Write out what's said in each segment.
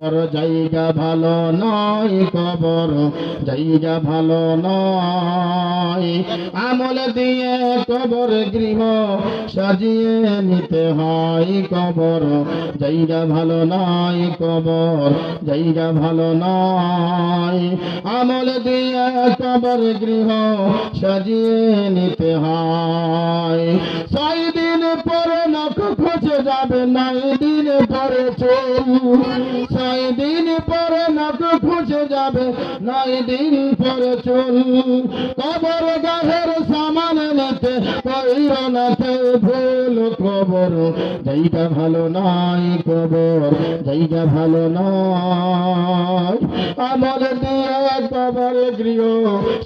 জায়গা ভালো নয় কবর, জায়গা ভালো নয়। আমল দিয়ে কবর গৃহ সাজিয়ে নিতে হয় কবর, জায়গা ভালো নয় কবর, জায়গা ভালো নয়। আমল দিয়ে কবর গৃহ সাজিয়ে নিতে হয়। ছয় দিন পরে নখ খোঁজে যাবে নয় দিন পরে চুল ছয় দিন পরে নখ খুঁজে যাবে নয় দিন পরে চুল কবর গাহের সামান নিতে কইর না ভুল কবর। জায়গা ভালো নয় কবর জায়গা ভালো নয় আমল দিয়ে কবর গৃহ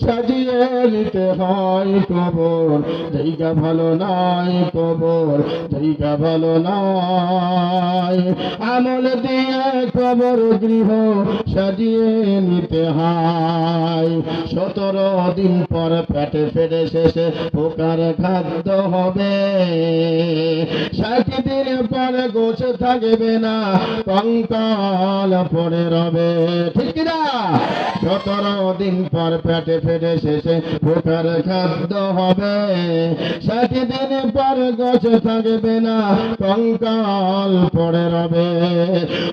সাজিয়ে নিতে হয় কবর। জায়গা ভালো নয় কবর জায়গা ভালো নয়। আমল দিয়ে কবর গৃহ সাজিয়ে নিতে হয়। সতেরো দিন পর পেটে ফেটে শেষে পোকার খাদ্য হবে। ষাট দিন পরে গোছ থাকবে না, কঙ্কাল পড়ে রবে। ঠিক না সতেরো দিন পর পেটে ফেটে শেষে পোকার খাদ্য হবে। ষাট দিন পর গোছ থাকবে না কঙ্কাল পড়ে রবে।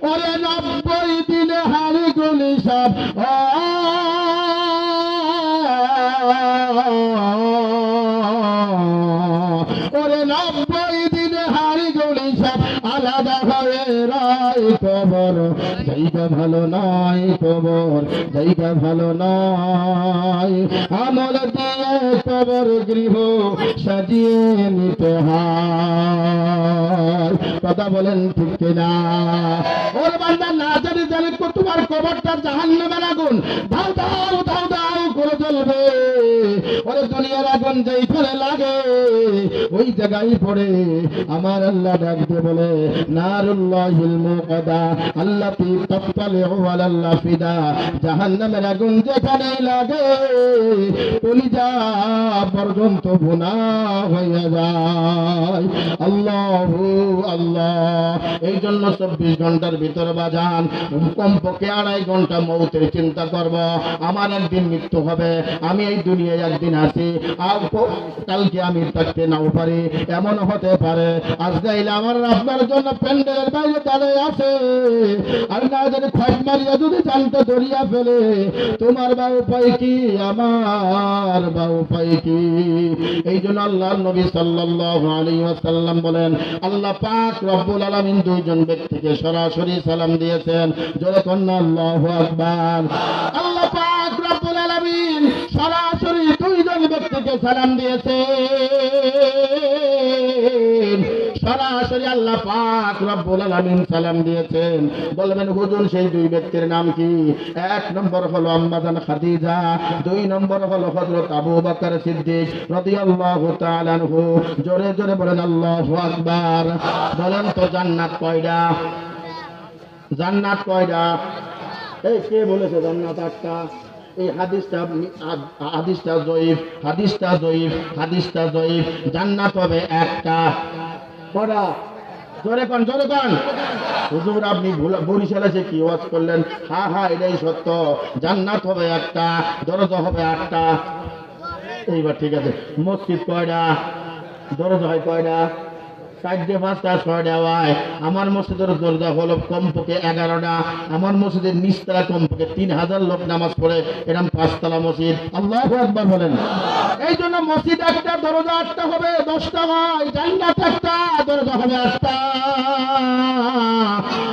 ওরে নব্বই দিনে হাড়ি গুলি সব আলাদা হয়ে রায় কবর জায়গা ভালো নয় কবর জায়গা ভালো নয়, আমল দিয়ে কবর গৃহ সাজিয়ে নিতে হয়। কথা বলেন ঠিক কিনা? ওর বান্দা, না জানি জানি তোমার কবরটা জাহান্নামের আগুন। দাও দুনিয়ার আগুন যেইখানে লাগে, ওই জায়গায় পড়ে আমার আল্লাহ ডাক দিয়ে বলে, নারুল্লাহিল মুকাদা আল্লাতি তাফতালিউ আলাল্লাহ ফিদা, জাহান্নামের আগুন যেখানেই লাগে পর্যন্ত ভুনা যায়। আল্লাহু আল্লাহ। এই জন্য চব্বিশ ঘণ্টার ভিতর বাজান, কমপক্ষে আড়াই ঘণ্টা মৌতের চিন্তা করব। আমার একদিন মৃত্যু হবে, আমি এই দুনিয়ায় একদিন আছি প- কালকে আমি থাকতে নাও পারি। এমন হতে পারে। আজকাল আমার আপনার জন্য প্যান্ডেলের বাইরে দাঁড়িয়ে আছে। আর না যদি খট মারিয়া যদি জানতে দরিয়া ফেলে, তোমার বা উপায় কি, আমার বা উপায় কি? এই জন্য আল্লাহ নবী সাল্লাল্লাহু আলাইহি ওয়াসাল্লাম বলেন, আল্লাহ পাক রব্বুল আলামিন দুইজন ব্যক্তিকে সরাসরি সালাম দিয়েছেন। জোরে কন্যা, আল্লাহু আকবার। আল্লাহ পাক রব্বুল আলামিন সরাসরি দুইজন ব্যক্তিকে সালাম দিয়েছেন। সরাসরি আল্লাহ পাক রব্বুল আলামিন সালাম দিয়েছেন। বলবেন, হুজুর, সেই দুই ব্যক্তির নাম কি? এক নম্বর হলো আম্মাজান খাদিজা, দুই নম্বর হলো হযরত আবু বকর সিদ্দিক রাদিয়াল্লাহু তাআলা আনহু। জোরে জোরে বলেন, আল্লাহু আকবার। বলেন তো, জান্নাত কয়টা জান্নাত কয়টা এই কে বলেছে জান্নাত আটটা? এই হাদিসটা হাদিসটা জয়ীফ হাদিসটা জয়ীফ হাদিসটা জয়ীফ। জান্নাত হবে একটা। কটা জোরে কন জোরে কন। হুজুর, আপনি বরিশালে এসে কি ওয়াজ করলেন? হ্যাঁ হ্যাঁ এটাই সত্য। জান্নাত হবে একটা, দরজা হবে আটটা। এইবার ঠিক আছে। মসজিদ কয়টা? দরজা হয় কয়টা? চারটে পাঁচটা ছয়টা হয়। আমার মসজিদের দরজা হলো কমপক্ষে এগারোটা। আমার মসজিদের নিচতলা কমপক্ষে তিন হাজার লোক নামাজ পড়ে। এরকম পাঁচতলা মসজিদ। আল্লাহ একবার বলেন। এই জন্য মসজিদ একটা, দরজা আটটা হবে, দশটা হয়। জান্নাত একটা, দরজা হবে আটটা।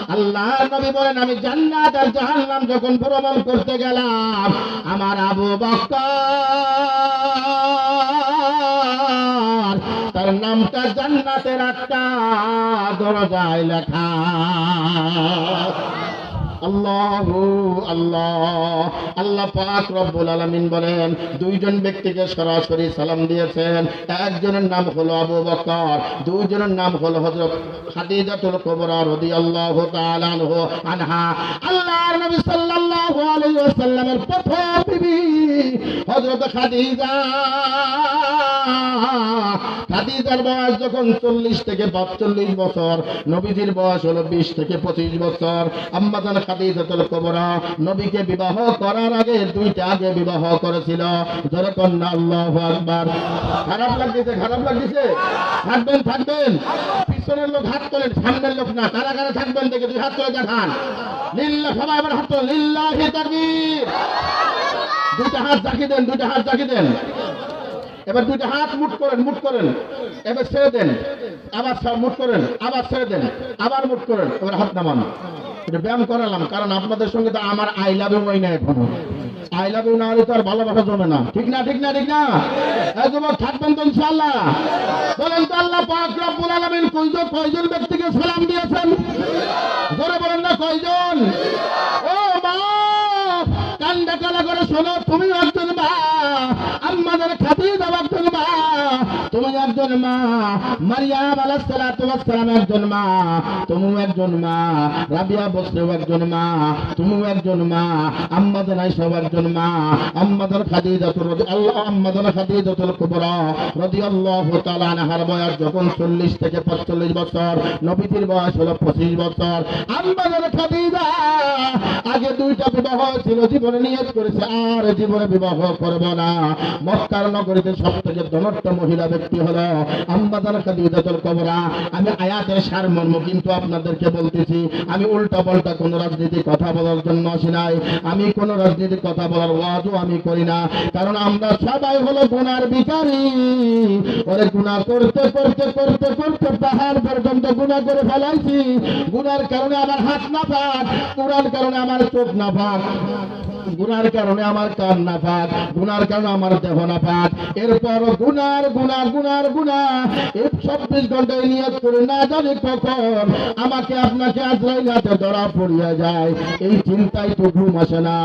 আল্লাহ নবী বলেন, আমি জান্নাত আর জাহান্নাম যখন ভ্রমণ করতে গেলাম, আমার আবু বকর তার নামটা জান্নাতের একটা দরজায় লেখা। আল্লাহ আল্লাহ। আল্লাহ পাক রব্বুল আলামিন বলেন, দুইজন ব্যক্তিকে সরাসরি সালাম দিয়েছেন। একজনের নাম হলো আবু বকর, দুইজনের নাম হলো হযরত খাদিজাতুল কুবরা রাদিয়াল্লাহু তাআলা আনহু, আনহা। আল্লাহর নবী সাল্লাল্লাহু আলাইহি ওয়াসাল্লামের প্রথম বিবি হযরত খাদিজা। খাদিজার বয়স যখন চল্লিশ থেকে পাঁচচল্লিশ বছর, নবীজির বয়স হলো বিশ থেকে পঁচিশ বছর। আম্মাজান খাদিজাতুল নবীকে বিবাহ করার আগে দুইটা আগে বিবাহ করেছিল। জোরে কন্যা আল্লাহু আকবার। খারাপ লাগতেছে খারাপ লাগতেছে। থাকবেন থাকবেন। পিছনের লোক হাত তোলেন, সামনের লোক না। কারা কারা থাকবেন দেখে দুই হাত তুলে দেখান। লিল্লাহ, সবাই আবার হাত তোলেন। লিল্লাহি তাকবীর। দুইটা হাত জাকি দেন, দুইটা হাত জাকি দেন। এবার দুইটা হাত মুট করেন মুট করেন। এবার ছেড়ে দেন। আবার মুট করেন, আবার ছেড়ে দেন। আবার মুট করেন, এবার হাত নামান। এটা ব্যায়াম করালাম, কারণ আপনাদের সঙ্গে তো আমার আই লাভ ইউ হয় না এখনও আই লাভ না হলে তো আর ভালোবাসা জমে না। ঠিক না ঠিক না ঠিক না? যুবক, থাকবেন তো ইনশাআল্লাহ। বলেন তো আল্লাহ পাক রব্বুল আলামিন কয়জন কয়জন ব্যক্তিকে সালাম দিয়েছেন? জোরে বলেন না, কয়জন? ও মা কান্দা কালা করে শোনো তুমি একজন মা। আমাদের খাদিজা একজন মা তুমি একজন মা, মারিয়াম সালাম একজন মা তুমি একজন মা, রাবিয়া বসরেও একজন মা তুমি একজন মা আম্মাদান আয়েশা একজন মা আম্মাদান খাদিজা রাদি, আল্লাহ আম্মাদান খাদিজা কুবরা রাদিয়াল্লাহু তাআলা আনহার বয়স যখন 40 থেকে 45 বছর, নবীজির বয়স হলো 25 বছর। আম্মাদান খাদিজা আগে দুইটা বিবাহ ছিল, জীবনে নিয়ত করেছে, আর জীবনে বিবাহ করব না। মক্কার নগরীতে সবথেকে ধনট্ট মহিলা ব্যক্তি হলো আমি আয়াতের সারমর্ম কিন্তু আপনাদেরকে বলতেছি, আমি উল্টা পাল্টা কোন রাজনীতি কথা বলার জন্য আসি নাই, আমি কোন রাজনীতির কথা বলার ওয়াজও আমি করি না, কারণ আমরা সবাই হলো গুনার বিকারী ওরে গুনাহ করতে করতে করতে করতে পাহাড় পর্যন্ত গুনাহ করে ফেলাইছি। গুনার কারণে আমার হাত না পাক গুনার কারণে আমার চোখ না পাক গুনার কারণে আমার কান না পাক গুনার কারণে আমার দেহ না পাক এরপর গুনার গুনা গুনার গুনা এই চব্বিশ ঘন্টায় নিয়ত করে না জানি কখন আমাকে আপনাকে আজরাইল হাতে ধরা পড়িয়া যায়। এই চিন্তায় তো ঘুম আসে না,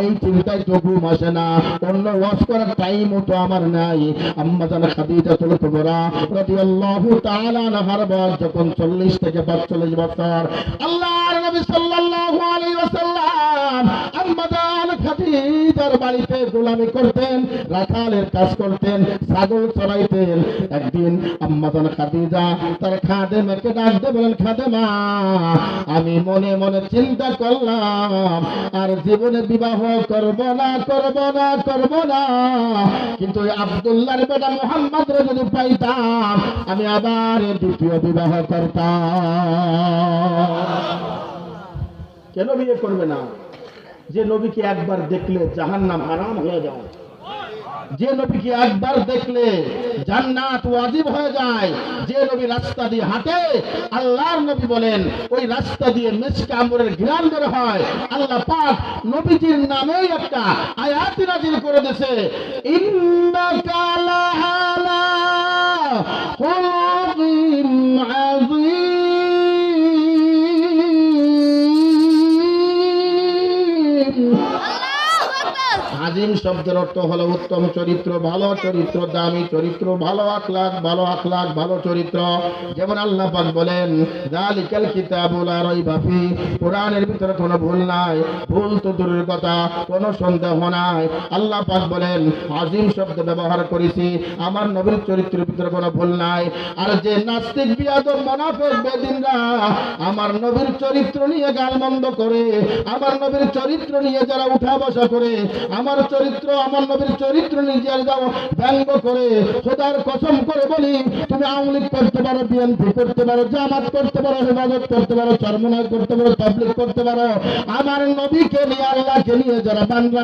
এই চিন্তায় তো ঘুম আসে না। অন্য ওয়াশ করার টাইমও তো আমার নাই। আম্মা জানা খাদিজা তুল কুবরা রাদিয়াল্লাহু তাআলা আনহার বয়স যখন 40 থেকে 45 বছর। আল্লাহর নবী সাল্লাল্লাহু আলাইহি ওয়াসাল্লাম আম্মা জানা খাদিজার বাড়িতে গোলামি করতেন, রাখালের কাজ করতেন, ছাগল চড়াইতেন। একদিন খাদিজা তার খাদেমা, আমি মনে মনে চিন্তা করলাম, আর জীবনে বিবাহ করব না করব না করব না। কিন্তু ওই বেটা মোহাম্মদ যদি পাইতাম, আমি আবার দ্বিতীয় বিবাহ করতাম। কেন বিয়ে করবে না? যে নবীকে একবার দেখলে জাহান্নাম হারাম হয়ে যায়। যে নবীকে একবার দেখলে জান্নাত ওয়াজিব হয়ে যায়। যে নবী রাস্তা দিয়ে হাঁটে, আল্লাহর নবী বলেন, ওই রাস্তা দিয়ে মেসকা আমরের ঘিরান বের হয়। আল্লাহ পাক নবীজির নামেই একটা আয়াত নাজিল করে দিয়েছে। ইন্নাকা লাহালা আজিম শব্দের অর্থ হলো উত্তম চরিত্র, ভালো চরিত্র, দামি চরিত্র, ভালো আখলাক ভালো আখলাক ভালো চরিত্র। যেমন আল্লাহ পাক বলেন জালিকাল কিতাবুল লা রাইবা ফি কোরআনের ভিতরে কোনো ভুল নাই, ভুল তো দূরের কথা, কোনো সন্দেহ নাই। আল্লাহ পাক বলেন, আজিম শব্দ ব্যবহার করেছি, আমার নবীর চরিত্রের ভিতরে কোনো ভুল নাই। আর যে নাস্তিক, বিয়াদব, মুনাফিক, বেদিনরা আমার নবীর চরিত্র নিয়ে গালমন্দ করে, আমার নবীর চরিত্র নিয়ে যারা উঠা বসা করে আমার চরিত্র, আমার নবীর চরিত্র নিজের যাও ব্যঙ্গ করে, খোদার কসম করে বলি, তুমি আওয়ামী লীগ করতে পারো, বিএনপি করতে পারো, জামাত করতে পারো, হেফাজত করতে পারো, চরমনায় করতে পারো, পাবলিক করতে পারো, আমার নবীকে নিয়ে, আল্লাহকে নিয়ে যারা বাংলা